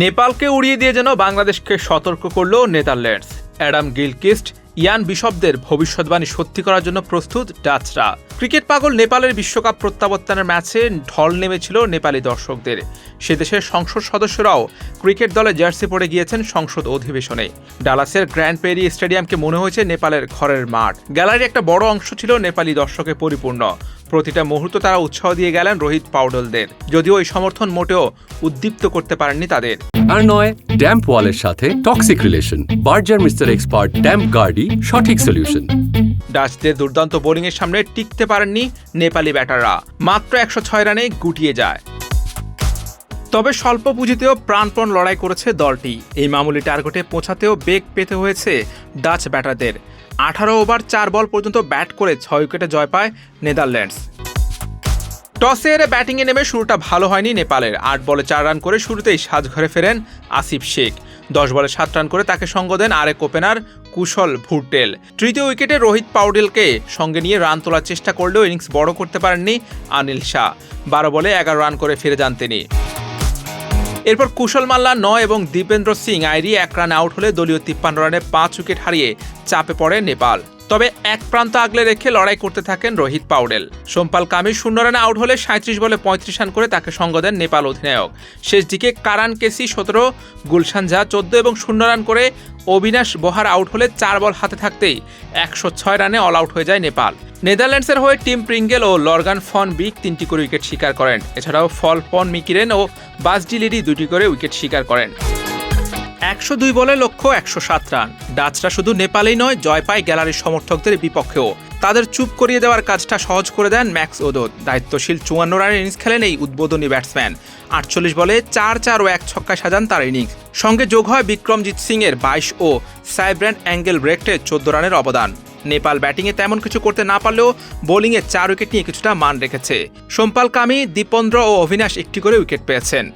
নেপালকে উড়িয়ে দিয়ে যেন বাংলাদেশকে সতর্ক করল নেদারল্যান্ডস। অ্যাডাম গিলকিস্ট ইয়ান বিশপদের ভবিষ্যৎবাণী সত্যি করার জন্য প্রস্তুত ডাচরা। ক্রিকেট পাগল নেপালের বিশ্বকাপ প্রত্যাবর্তনের ম্যাচে ঢল নেমেছিল নেপালি দর্শকদের। সে দেশের সংসদ সদস্যরাও ক্রিকেট দলে জার্সি পরে গিয়েছেন সংসদ অধিবেশনে। ডালাসের গ্র্যান্ড পেরি স্টেডিয়ামকে মনে হয়েছে নেপালের ঘরের মাঠ। গ্যালারির একটা বড় অংশ ছিল নেপালি দর্শকে পরিপূর্ণ। প্রতিটা মুহূর্ত তারা উৎসাহ দিয়ে গেলেন রোহিত পাউডলদের। যদিও এই সমর্থন মোটেও উদ্দীপ্ত করতে পারেননি তাদের। আর নয় ড্যাম্প ওয়ালের সাথে toxic relation Berger mister expert damp guard সঠিক সলিউশন ডাচদের দুর্দান্ত বোলিংয়ের সামনে টিকতে পারেননি নেপালি ব্যাটাররা। মাত্র একশো ছয় রানে গুটিয়ে যায়। তবে স্বল্প পুঁজিতেও প্রাণপণ লড়াই করেছে দলটি। এই মামুলি টার্গেটে পৌঁছাতেও বেগ পেতে হয়েছে ডাচ ব্যাটারদের। আঠারো ওভার চার বল পর্যন্ত ব্যাট করে ছয় উইকেটে জয় পায় নেদারল্যান্ডস। টসে এরে ব্যাটিংয়ে নেমে শুরুটা ভালো হয়নি নেপালের। আট বলে চার রান করে শুরুতেই সাজঘরে ফেরেন আসিফ শেখ। দশ বলে সাত রান করে তাকে সঙ্গ দেন আরেক ওপেনার কুশল ভুরটেল তৃতীয় উইকেটে রোহিত পাউডেলকে সঙ্গে নিয়ে রান তোলার চেষ্টা করলেও ইনিংস বড় করতে পারেননি আনিল শাহ। বারো বলে এগারো রান করে ফিরে যান তিনি। এরপর কুশল মাল্লা নয় এবং দীপেন্দ্র সিং আইরি এক রান আউট হলে দলীয় তিপ্পান্ন রানে পাঁচ উইকেট হারিয়ে চাপে পড়ে নেপাল। তবে এক প্রান্ত আগলে রেখে লড়াই করতে থাকেন রোহিত পাউডেল। সোমপাল কামি শূন্য রানে আউট হলে সাঁত্রিশ বলে পঁয়ত্রিশ রান করে তাকে সঙ্গ দেন নেপাল অধিনায়ক। শেষ দিকে কারান কেসি সতেরো, গুলশান ঝা চোদ্দ এবং শূন্য রান করে অবিনাশ বহার আউট হলে চার বল হাতে থাকতেই একশো ছয় রানে অল আউট হয়ে যায় নেপাল। নেদারল্যান্ডসের হয়ে টিম প্রিঙ্গেল ও লর্গান ফন বিক তিনটি করে উইকেট শিকার করেন। এছাড়াও ফল পন মিকিরেন ও বাসডিলিরি দুটি করে উইকেট শিকার করেন। একশো দুই বলে লক্ষ্য একশো সাত রান। ডাচরা শুধু নেপালেই নয়, জয় পায় গ্যালারির সমর্থকদের বিপক্ষেও। তাদের চুপ করিয়ে দেওয়ার কাজটা সহজ করে দেন ম্যাক্স ওদোদ। দায়িত্বশীল চুয়ান্ন রানের ইনিংস খেলেন এই উদ্বোধনী ব্যাটসম্যান। আটচল্লিশ বলে চার চার ও এক ছক্কায় সাজান তার ইনিংস। সঙ্গে যোগ হয় বিক্রমজিৎ সিং এর বাইশ ও সাইব্র্যান্ড অ্যাঙ্গেল ব্রেকটে চোদ্দ রানের অবদান। নেপাল ব্যাটিংয়ে তেমন কিছু করতে না পারলেও বোলিংয়ে চার উইকেট নিয়ে কিছুটা মান রেখেছে। সোমপাল কামি, দীপন্দ্র ও অভিনাশ একটি করে উইকেট পেয়েছেন।